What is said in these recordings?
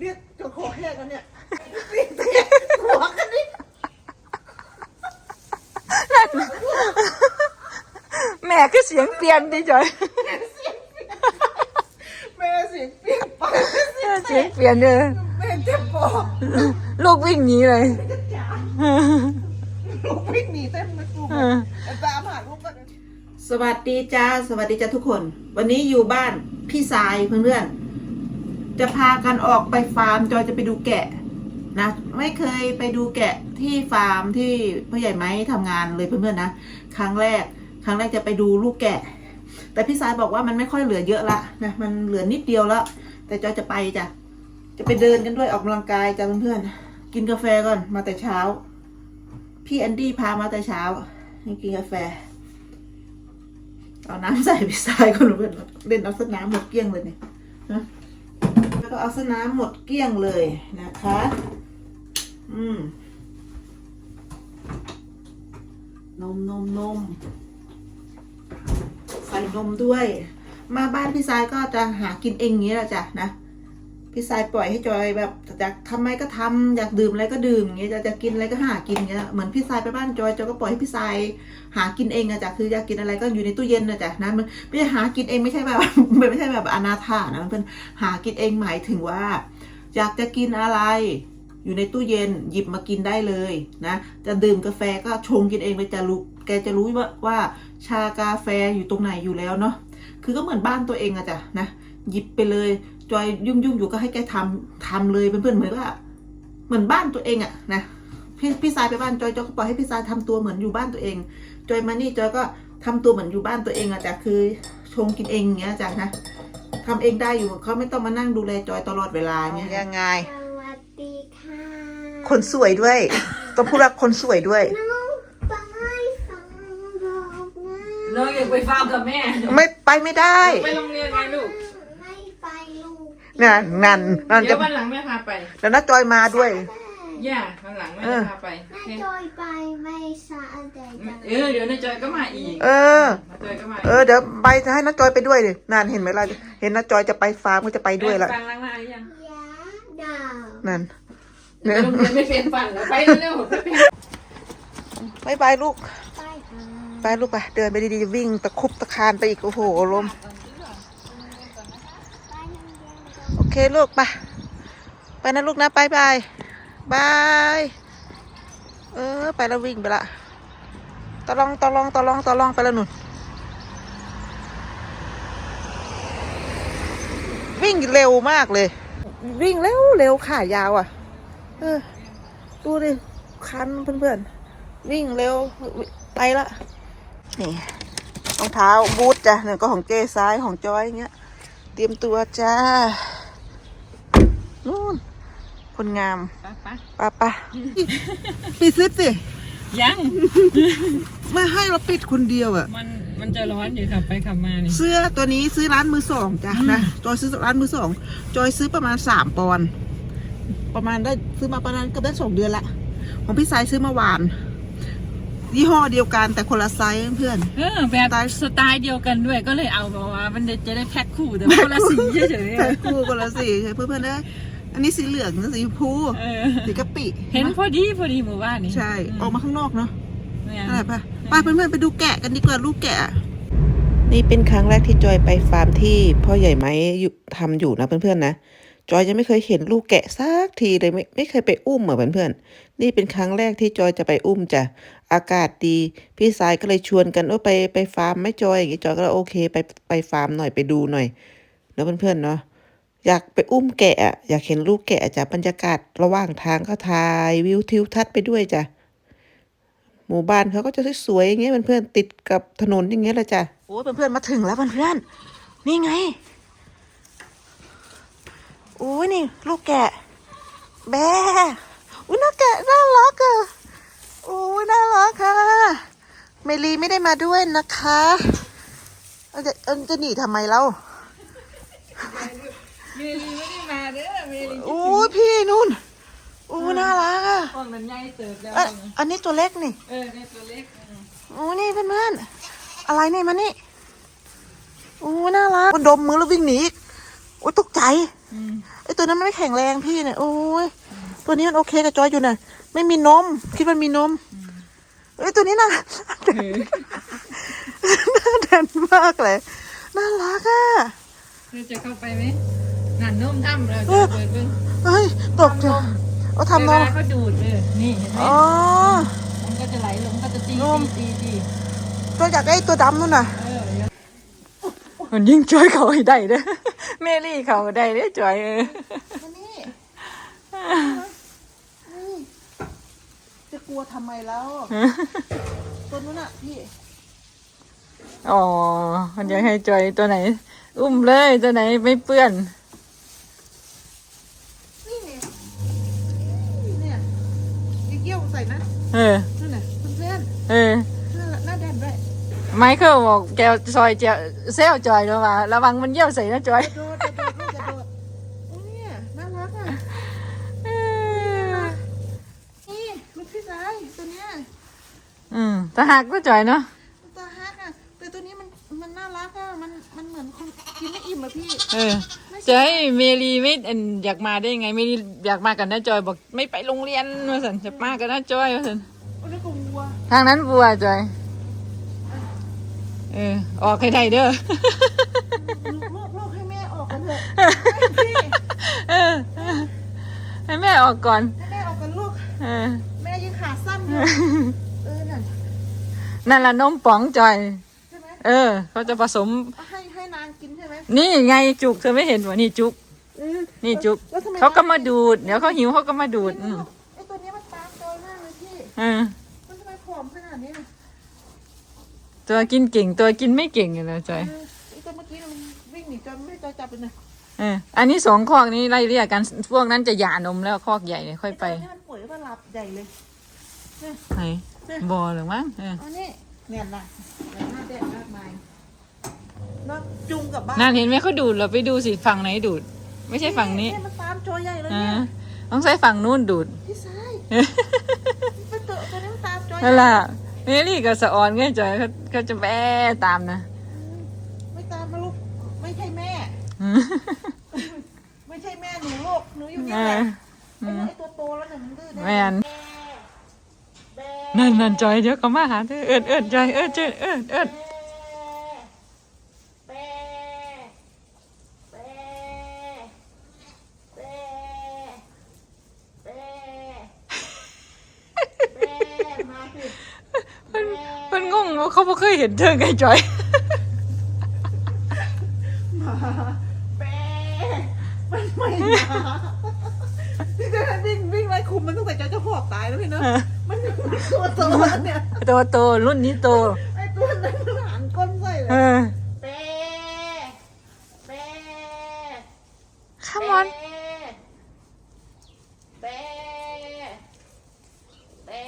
เรียกจนคอแห้งแล้วเนี่ยเรียกเตะหัวกันนี่แม่ก็เสียงเปลี่ยนดิจอยแม่เสียงเปลี่ยนไปเสียงเปลี่ยนเลยแม่เจ็บปอดลูกวิ่งหนีเลยจ๋าลูกวิ่งหนีเต้นนะลูกไอ้ตามหาลูกกันสวัสดีจ้าสวัสดีจ้าทุกคน วันนี้อยู่บ้านพี่สายเพื่อนๆ จะพากันออกไปฟาร์มจอยจะไปดูแกะนะไม่เคยไปดูแกะที่ฟาร์มที่พ่อใหญ่ไม้ทำงานเลยเพื่อนๆนะครั้งแรก ครั้งแรกจะไปดูลูกแกะ แต่พี่สายบอกว่ามันไม่ค่อยเหลือเยอะละนะมันเหลือนิดเดียวแล้วแต่จอยจะไปจ้ะจะไปเดินกันด้วยออกกำลังกายจ้ะเพื่อนๆกินกาแฟก่อนมาแต่เช้า พี่แอนดี้พามาแต่เช้าให้กินกาแฟเอาน้ำใส่พี่สายก่อนเพื่อนเล่นเอาสน้ำหมดเกลี้ยงเลยเนี่ยนะ ก็เอาสน้ำหมดเกลี้ยงเลยนะคะ อืม นมนมนม ใส่นมด้วย มาบ้านพี่สายก็จะหากินเองอย่างนี้แหละจ้ะนะ พี่สายปล่อยให้จอยแบบอยากทำอะไรก็ทำอยากดื่มอะไรก็ดื่มอย่างเงี้ยจะจะกินอะไรก็หากินอย่างเงี้ยเหมือนพี่สายไปบ้านจอยจอยก็ปล่อยให้พี่สายหากินเองอะจ้ะคืออยากกินอะไรก็อยู่ในตู้เย็นอะจ้ะนะมันไม่ใช่หากินเองไม่ใช่แบบไม่ใช่แบบอนาถานะมันเป็นหากินเองหมายถึงว่า อยากจะกินอะไรอยู่ในตู้เย็นหยิบมากินได้เลยนะ จะดื่มกาแฟก็ชงกินเองเลยจะรู้แกจะรู้ว่าว่าชากาแฟอยู่ตรงไหนอยู่แล้วเนาะคือก็เหมือนบ้านตัวเองอะจ้ะนะหยิบไปเลย จอยยุ่งยุ่งๆอยู่ก็ให้แกทำทำเลยเพื่อนๆเหมือนว่า เหมือนบ้านตัวเองอะนะพี่พี่สายไปบ้านจอยจอยก็ปล่อยให้พี่สายทำตัวเหมือนอยู่บ้านตัวเอง จอยมานี่จอยก็ทำตัวเหมือนอยู่บ้านตัวเองอะจ้ะคือชงกินเองอย่างเงี้ยจ้ะนะทำเองได้อยู่เขาไม่ต้องมานั่งดูแลจอยตลอดเวลาเงี้ยยังไงสวัสดีค่ะคนสวยด้วยต้องพูดว่าคนสวยด้วยน้องไปฟังบอกนะน้องอยากไปฟาร์มกับแม่ ไม่ไปไม่ได้ ไปโรงเรียนไงลูกไม่ไปลูก นั่นนั่นนั่นเดี๋จะยววันหลังแม่พาไป แล้วน้าจอยมาด้วย ย่าวันหลังแม่จะพาไปโอแม่เคจอยไปไม่สะใจจังเออ เดี๋ยวนายจอยก็มาอีกเออ นายจอยก็มาเออเดี๋ยวไปจะให้น้าจอยไปด้วยดินานเห็นไหมล่ะเห็นน้าจอยจะไปฟาร์มก็จะไปด้วยละฟังล้างหน้าหรือยังยาดาวนั่นไปโรงเรียนไม่เป็นฟันแล้วไปเร็วๆไปเป็นบายบายลูก ไปค่ะไปลูกไปเดินไปดีๆวิ่งตะคุบตะคานไปอีกโอ้โหลม ไปโรงเรียนกัน โอ เคลูกไปไปนะลูกนะบายบายบายเออไปแล้ววิ่งไปละตะลองตะลองตะลองตะลองไปแล้วนุ่นวิ่งเร็วมากเลย วิ่งเร็วเร็วขายาวอะ เออ ดูดิคันเพื่อนๆ วิ่งเร็วไปละนี่รองเท้าบูทจ้ะเนี่ยก็ของเจซ้ายของจอยเงี้ย เตรียมตัวจ้า คนงามไปปะปะปิดซิปสิ ยัง ไม่ให้เราปิดคนเดียวอะมันมันจะร้อนอยู่ขับไปขับมานี่เสื้อตัวนี้ซื้อร้านมือสองจ้ะนะจอยซื้อร้านมือสองจอยซื้อประมาณสามปอนด์ประมาณได้ซื้อมาประมาณเก็ได้สองเดือนละของพี่สายซื้อเมาหวานยี่ห้อเดียวกันแต่คนละไซส์เพื่อนเออแบบสไตล์เดียวกันด้วยก็เลยเอามาว่ามันจะได้แพ็คคู่แต่ว่าคนละสีเฉยใส่คู่คนละสีเพื่อนเพื่อนๆเอ้ย อันนี้สีเหลืองนะสีชมพูๆเออสีกะปิเห็นพอดีพอดีหมู่บ้านนี่ใช่ ออกมาข้างนอกเนาะเนี่ยอะไรปะไปเพื่อนๆไปดูแกะกันดีกว่าลูกแกะ นี่เป็นครั้งแรกที่จอยไปฟาร์มที่พ่อใหญ่ไม้อยู่ทำอยู่นะเพื่อนๆนะจอยยังไม่เคยเห็นลูกแกะสักทีเลยไม่ไม่เคยไปอุ้มเหมือนเพื่อนๆ นี่เป็นครั้งแรกที่จอยจะไปอุ้มจ้ะ อากาศดี พี่สายก็เลยชวนกันว่าไปไปฟาร์มไหม่จอยอย่างงี้จอยก็เลยโอเค ไปไปฟาร์มหน่อยไปดูหน่อยเนอะเพื่อนๆเนาะ อยากไปอุ้มแกะ อยากเห็นลูกแกะจ้ะบรรยากาศระหว่างทางก็ถ่ายวิวทิวทัศน์ไปด้วยจ้ะหมู่บ้านเขาก็จะสวยๆอย่างเงี้ยเพื่อนๆติดกับถนนอย่างเงี้ยละจ้ะโอ้เพื่อนๆมาถึงแล้วเพื่อนๆนี่ไงโอ้ยนี่ ลูกแกะ แบอุ้ยน่าแกะน่ารักอะโอ้ยน่ารักค่ะเมลีไม่ได้มาด้วยนะคะเอาจะเอาจะหนีทำไมเล่า เมลีไม่ได้มาเด้อเมลีโอ้ยพี่นุ่นโอ้ยน่ารักอะห้องนั้นใหญ่เติบแล้วเอ้ยอันนี้ตัวเล็กนี่เออในตัวเล็กโอ้นี่เพื่อนๆอะไรนี่มานี่โอ้น่ารักมันดมมือแล้ววิ่งหนีอีกโอ้ยตกใจออืมไอตัวนั้นมันไม่แข็งแรงพี่เนี่ยโอ้ยตัวนี้มันโอเคกับจอยอยู่น่ะไม่มีนม คิดว่ามีนมเอ้ยตัวนี้น่ะเออน่าแดนมากเลยน่ารักอะเราจะเข้าไปไหม นั่นนุ่มถ้ำเราจะเปิดเบิ่งเฮ้ยตกใจเอาทำนเวมลาเขาดูดเลยนี่เห็นไหมอ๋อมันก็จะไหลลงก็จะตีนมตีตีตีจอยอยากได้ตัวดำนู่นน่ะเออเดี๋ยวมันยิ่งจอยเขาให้ได้เด้อเมลี่เขาได้เด้อจอยเออมานี่นี่จะกลัวทำไมแล้วตัวนู้นน่ะพี่อ๋อมันอยากให้จอยตัวไหน อุ้มเลยตัวไหนไม่เปื้อนนี่เนี่ยเนี่ยอีเกี้ยวใส่นะ เออ นั่นน่ะเพื่อนเออ ๆนั่นแหละหน้าแดนด้วยไมเคิลบอกแกซอยเจาเซลจอยแล้วว่าระวังมันเยี่ยวใส่นะจอยโดดจะโดดลูกจะโดดโอ้เนี่ยน่ารักอะนี่ลูกพี่ชายตัวเนี้ยอืมถ้าหักก็จอยเนาะตัวฮักอะแต่ตัวนี้มันมันน่ารักอะมันมันเหมือนคนกินไม่อิ่มอะพี่ เออ จะให้เมลีไม่เอิ่นอยากมาได้ยังไงเมลีอยากมากันนะจอยบอกไม่ไปโรงเรียนมาสันจะมากันนะจอยมาสันโอ้ยแล้วก็วัวทางนั้นบัวจอยเออออกให้ได้เด้อลูกลูกให้แม่ออกกันเถอะพี่เออให้แม่ออกก่อนให้แม่ออกกันลูกเออแม่ยังขาสั้นอยู่เออนั่นนั่นละนมป๋องจอยใช่ไหมเออ เขาจะผสมเอาให้ให้ นางกินใช่ไหมนี่ไงจุกเธอไม่เห็นวะนี่จุกเออนี่จุกแล้วทำไเขาก็มาดูด เดี๋ยวเขาหิวเขาก็มาดูดอืมไอตัวนี้มันตามจอยมากเลยพี่ เออมันทำไมผอมขนาดนี้น่ะตัวกินเก่งตัวกินไม่เก่งอยู่นะจอยเออไอตัวเมื่อกี้มันวิ่งหนีจอยไม่ให้จอยจับเลยนะเอออันนี้สองคอกนี้ไล่เรียกกันพวกนั้นจะหย่านมแล้วคอกใหญ่เนี่ยค่อยไปไตัวนี้มันป่วยมันหลับใหญ่เลย ไหนบอหรือมั้งเออ เอานี่เนี่ยนะเนี่ยหน้าเด็ดมากมายเนาะจุงกับบ้านนั่นเห็นไหมเขาดูดเราไปดูสิฝั่งไหนดูด ไม่ใช่ฝั่งนี้เยมันตามจอยใหญ่เลยอ่าเนี่ยต้องใช้ฝั่งนู้นดูดพี่ชายเป็นตัวตัวนี้มันตามจอยใหญ่นั่นแหละเมลี่กับสะออนไงจอยเขาเขาจะแบ้ตามนะ ไม่ตามมาลูกไม่ใช่แม่อืมไม่ใช่แม่หนูลูกหนูอยู่นี่เอแหอละอืไอ้มไอ้ตัวโตแล้วเนี่ยมันดื้อแม่นแม่นั่นนั่นจอยเดี๋ยวเขามาหาเธอเอิดเอิดจอยเอิดเอิดเอิดเอิด แม่แม่แม่แม่แม่มาสิ เพิ่นเพิ่นง งว่าเขาบ่เคยเห็นเธอไงจอยแม่มันไม่มาพี่จะวิ่งวิ่งไล่คุมมันตั้งแต่จะจะหอบตายแล้วพี่เนาะมันมันตัวโตแล้วเนี่ยโตโตรุ่นนี้โตไอ้ตัวนั้นมันหันก้นใส่เลเอย อ แม่แม่ come on แม่แม่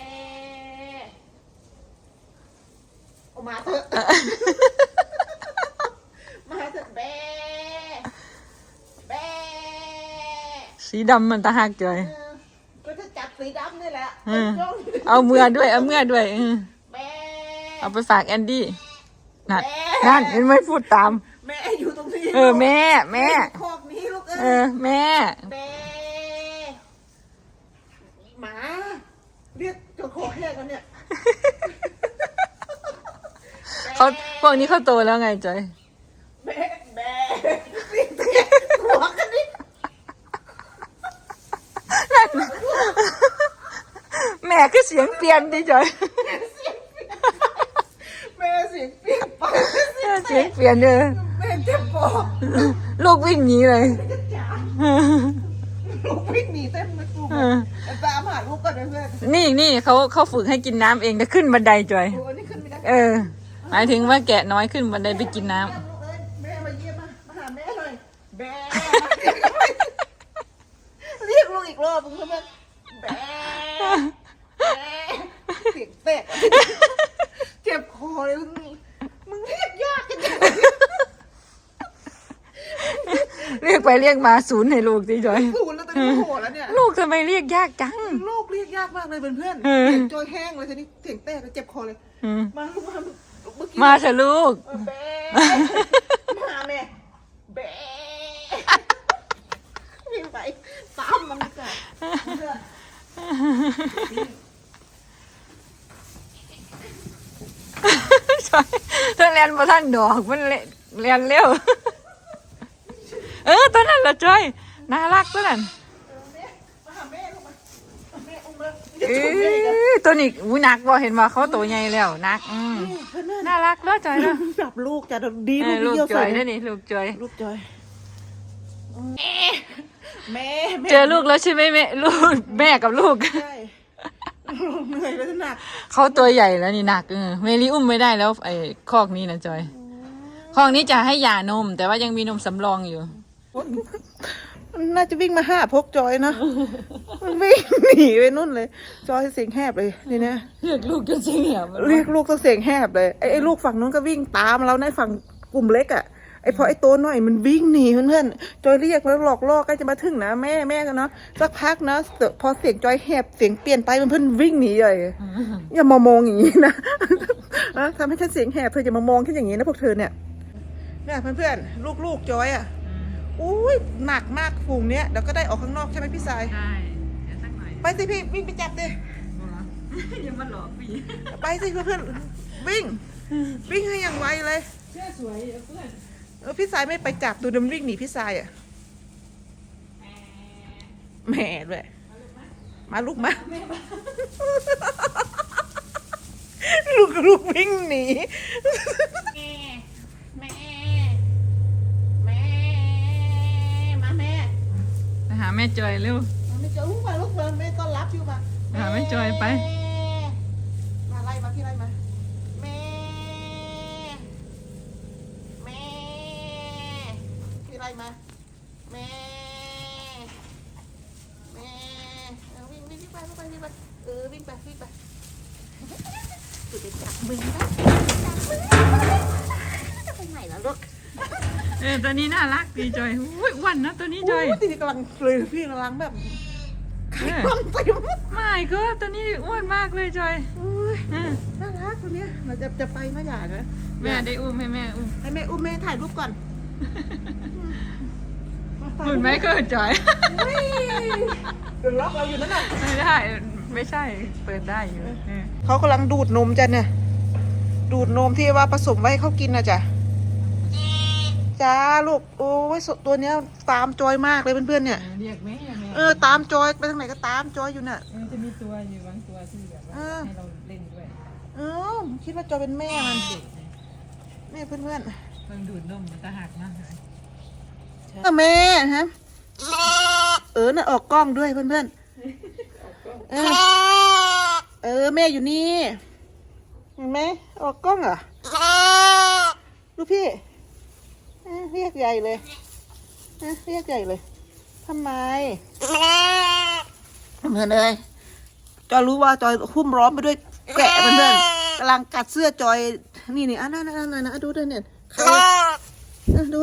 ออกมาเถอะมาเถอะแม่แม่ สี ดำมันตาหักจอยเออก็จะจับสีดำนี่แหละเออจ้องเอาเมื่อด้วย เอาเมื่อด้วยเออแม่เอาไปฝากแอนดี้นั่นแม่นั่นเห็นไหมพูดตาม แม่อยู่ตรงนี้เออแม่ แม่ คอกนี้ลูกเอเอ้ยอแม่ แม่หมาเรียกเจ้าของแค่กันเนี่ยเขาพวกนี้เขาโตแล้วไงจอยแม่แม่เรียกเรียกหัวกันนี่ แม่คือเสียงเปลี่ยนดิจอยแม่เสียงเปลี่ยนไปเสียงเปลี่ยนเออแม่เจ็บคอลูกวิ่งหนีเลยกระจายลูกวิ่งหนีเต้นไม่กลัวเออแต่ตามหาลูกก่อนนะเพื่อนนี่นี่เขาเขาฝึกให้กินน้ำเองแต่ขึ้นบันไดจอยโอ้นี่ขึ้นไม่ได้เออ หมายถึงว่าแกะน้อยขึ้นบันไดไปกินน้ำ ลูกเอ้ยแม่มาเยี่ยมมามาหาแม่หน่อยแม่เรียกลูกอีกรอบมึงเพื่อนแม่แม่เสียงแตกเจ็บคอเลยมึงมึงเรียกยากกันจัง เรียก ไปเรียกมาศูนย์ให้ลูกดิจอยศูนย์แล้วตอนนี้โมโหแล้วเนี่ย ลูกทำไมเรียกยากจังโลกเรียกยากมากเลยเพื่อนๆเออเสียงจอยแห้งเลยทีนี้เสียงแตกแล้วเจ็บคอเลยอืมมาลูกมาเมื่อกี้มาเถอะลูกเออแบะมาแม่แบะวิ่งไปตามมันก่อนจอยถ้าเรียนมาท่านดอกมันเรียนเร็ว เออตัวนั้นละจอยน่ารักตัวนั้นมาหาแม่ลูกมาแม่อุ้มเลยเอ้ยตัวนี้อุ้ยหนักบ่เห็นว่าเขาตัวใหญ่แล้วหนักอืมน่ารักเนาะจอยเนาะจับลูกจะดีเอลูอกลูกเยี่ยวจใส่อยนี่นี่ลูกจอย ลูกจอยแม่แม่แม่เจอลูกแล้วใช่ไหมแม่ลูกแม่กับลูก ใช่เหนื่อยแล้วหนักเขาตัวใหญ่แล้วนี่หนักเออเมลี่อุ้มไม่ได้แล้วไอ้คอกนี้นะจอยคอกนี้จะให้ยานม แต่ว่ายังมีนมสำรองอยู่ มันน่าจะวิ่งมาห้าพกจอยนะมันวิ่งหนีไปนู่นเลย จอยเสียงแหบเลยนี่นะเรียกลูกจนเสียบเรียกลูกต้องเสียงแหบเลยไอ้ไอ้ลูกฝั่งนู้นก็วิ่งตามเราในฝั่งกลุ่มเล็กอะไอ้พอไอ้ตัวหน่อยมันวิ่งหนีเพื่อนๆจอยเรียกแล้วหลอกล่อใกล้จะมาถึงนะแม่แม่กันเนาะสักพักนะเดี๋ยวพอเสียงจอยแหบเสียงเปลี่ยนไปเพื่อนๆวิ่งหนีเลยอย่ามามองอย่างนี้นะนะทำให้ฉันเสียงแหบเธออย่ามามองฉันอย่างนี้นะพวกเธอเนี่ยเนี่ยเพื่อนๆลูกๆจอยอะ อุ้ยหนักมากฝูงเนี้ยเดี๋ยวก็ได้ออกข้างนอกใช่ไหมพี่สายใช่เดี๋ยวสักหน่อยไปสิพี่วิ่งไปจับดิยังมาหลอกพี่ไปสิเพื่อนๆวิ่ง วิ่งให้อย่างไวเลยเสื้อสวยเพื่อนเออพี่สายไม่ไปจับดูเดยวมันวิ่งหนีพี่สายอะแหม่ด้วยมาลูกมาลูกลูกวิ่งหนี แม่แม่มาแม่ ไป หาแม่จอยเร็ว มาไม่เจอลูกมาลูกมาแม่ต้อนรับอยู่มาหาแม่จอยไป มาไล่มาพี่ไล่มาแม่แม่พี่ไล่มาแม่แม่เออวิ่งวิ่งวิ่งไปวิ่งไปวิ่งไปเออวิ่งไปวิ่งไปสุดจะจับมือนะจับมือจะไปไหนล่ะลูกเออตัวนี้น่ารักดีจอยอุ้ยอ้ วนนะตัวนี้จอยโอ้ยทีนี้กำลังเลยพี่กำลังแบบเออความเต็มไม่ก็ตัวนี้อ้วนมากเลยจอยโอ้ยเออน่ารักตัวเนี้ยเราจะจะไปมาหย่านะแม่ได้อุ้มให้แม่อุ้มให้แม่อุ้มแม่ถ่ายรูปก่อนหุ่นไหมก็จอยเฮ้ยเดี๋ยวล็อกเราอยู่นั่นน่ะไม่ได้ไม่ใช่เปิดได้อยู่เออเขากำลังดูดนมจ้ะเนี่ยดูดนมที่ว่าผสมไว้ให้เขากินนะจ้ะ จ้าลูกโอ้ยสตัวเนี้ยตามจอยมากเลยเพื่อนๆเนี่ยเรียกแม่แม่เออตามจอยไปทางไหนก็ตามจอยอยู่น่ะมันจะมีตัวอยู่บางตัวที่แบบว่าเออให้เราเล่นด้วยเออคิดว่าจอยเป็นแม่มันนี่เพื่อนมันดูดนมมันจะหักมากเลยๆเออแม่ฮะเออน่ะออกกล้องด้วยเพื่อนๆเออเออแม่อยู่นี่เห็นไหมออกกล้องเหรอดูพี่ เรียกใหญ่เลยเรียกใหญ่เลยทำไมเพื่อนเลยจอยรู้ว่าจอยหุ้มร้อมไปด้วยแกะเพื่อนๆกำลังกัดเสื้อจอยนี่นี่อะนั่นนั่นนั่นนะดูด้วยเนี่ยดู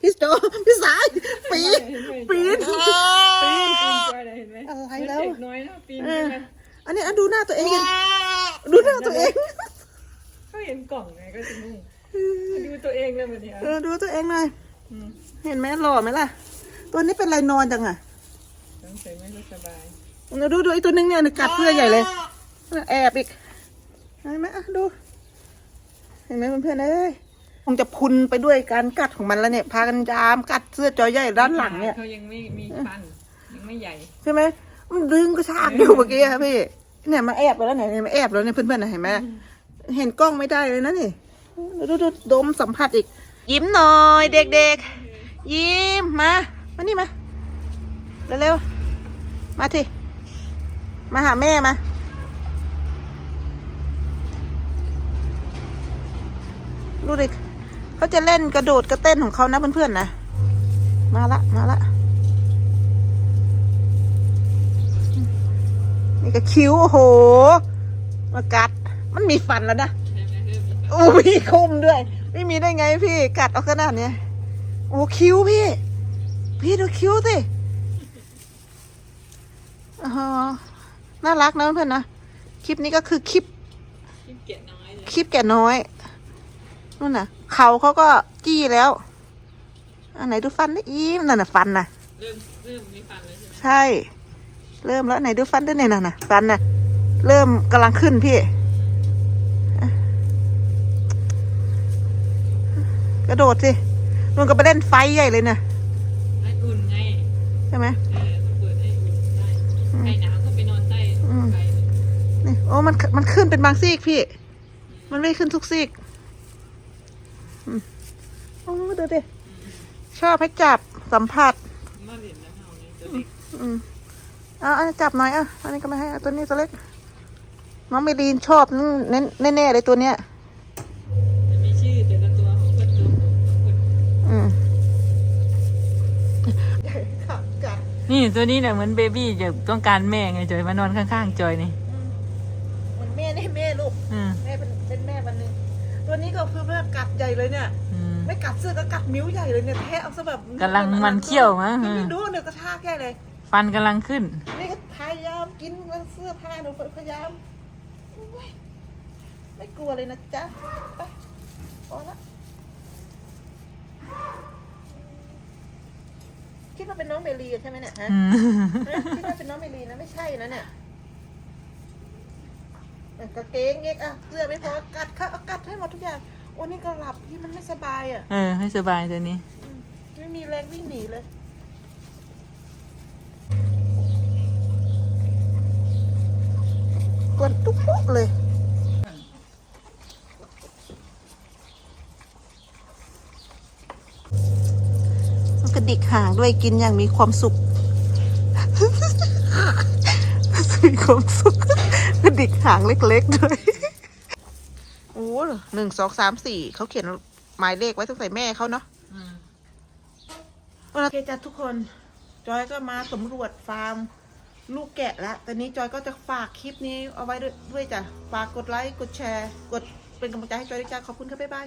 พี่โจพี่สายปีนปีนปีนอะไรแล้วอันนี้อะดูหน้าตัวเอง ดูหน้าตัวเองเขาเห็นกล่องไงก็จะงง ดูตัวเองเลยวันนี้เออดูตัวเองหน่อยเห็นไหมหล่อไหมล่ะ ตัวนี้เป็นไรนอนจังอะสงสัยไม่สบายเดี๋ยวดูดูไอ้ตัวนึงเนี่ยกัดเพื่อใหญ่เลย แอบอีกเห็นไหมอะดู เห็นไหมเพื่อนๆเอ้ยคงจะพุนไปด้วยการกัดของมันแล้วเนี่ย พากันจามกัดเสื้อจอยใหญ่ด้านหลังเนี่ยเขายังไม่มีฟันยังไม่ใหญ่ใช่ไหมมันดึงกระชากอยู่เมื่อกี้ครับพี่เนี่ยมาแอบไปแล้วเนี่ยเนี่ยมาแอบแล้วเนี่ยเพื่อนๆนะเห็นไหมเห็นกล้องไม่ได้เลยนะนี่ ดูดูดมสัมผัสอีก ยิ้มหน่อยเด็กๆ ยิ้มมา มานี่มา เร็วๆ มาทีมาหาแม่มา ดูดิเขาจะเล่นกระโดดกระเต้นของเขานะเพื่อนๆนะ มาละ มาละ นี่ก็คิ้วโอ้โห มากัด มันมีฟันแล้วนะ อ้มีคมด้วย ไม่มีได้ไงพี่กัดเอาขนาดเนี้ยโอ้คิ้วพี่ พี่ดูคิ้วสิอ๋อน่ารักนะเพื่อนนะคลิปนี้ก็คือคลิปขี้เกียจน้อยเลยคลิปแก่น้อยนู่นน่ะ เขาเขาก็จี้แล้วอันไหนดูฟันนะอีมนั่นน่ะฟันน่ะเริ่มเริ่มมีฟันเลยใช่ไหมใช่ เริ่มแล้วไหนดูฟันด้วยเนี่ยน่ะนะฟันน่ะ เริ่มกำลังขึ้นพี่ กระโดดสินุ่นก็ไปเล่นไฟใหญ่เลยนะให้อุ่นไงใช่ไหมเออต้องเปิดให้อุ่นได้ใครหนาวก็ไปนอนใต้อืมไฟเลยนี่โอ้มันมันขึ้นเป็นบางซีกพี่ มันไม่ขึ้นทุกซีกอืมโอ้ดูดิชอบให้จับสัมผัสมาเรียนแล้วเฮานี่ตัวเล็กอืมเอาเอาจับหน่อยอะอันนี้ก็ไม่ให้เอาตัวนี้ตัวเล็กน้องเมลีนชอบเน้นแน่ๆเลยตัวเนี้ย นี่ตัวนี้เนี่ยเหมือนเบบี้จะต้องการแม่ไงจอยมานอนข้างๆจอยนี่เหมือนแม่นี่แม่ลูกอืมแม่เป็นเป็นแม่วันหนึงตัวนี้ก็คือเพื่อกัดใหญ่เลยเนี่ย อืม ไม่กัดเสื้อก็กัดนิ้วใหญ่เลยเนี่ยแทะเอาซะแบบกำลังมันเขี้ยวมั้ง ไม่ดูเนี่ยกระชากแค่เลย ฟันกำลังขึ้น นี่ก็พยายามกินเสื้อผ้าหนูพยายามโอ้ยไม่กลัวเลยนะจ๊ะ ไปพอละคิด ว่าเป็นน้องเมลีใช่ไหมเนี่ยฮะอืมคิดว่าเป็นน้องเมลีนะไม่ใช่นะเนี่ยเออกางเกงเงี้ยอะเสื้อไม่พอกัดค่ะเอากัดให้หมดทุกอย่างโอ้นี่ก็หลับที่มันไม่สบายอะเออให้สบายตัวนี้อืมไม่มีแรงวิ่งหนีเลยกวนตุ๊กปุ๊กเลย มันกระ ดิกหางด้วยกินอย่างมีความสุขมีความสุขกระดิกหางเล็กๆด้วยโอ้หนึ่งสองสามสี่เขาเขียนหมายเลขไว้ตั้งแต่แม่เขาเนาะอืมโอเคจ้ะทุกคน จอยก็มาสำรวจฟาร์ม ลูกแกะแล้วตอนนี้จอยก็จะฝากคลิปนี้เอาไว้ด้วยด้วยจ้ะ ฝากกดไลค์ กดแชร์ กดเป็นกำลังใจให้จอยด้วยจ้ะขอบคุณครับบ๊ายบาย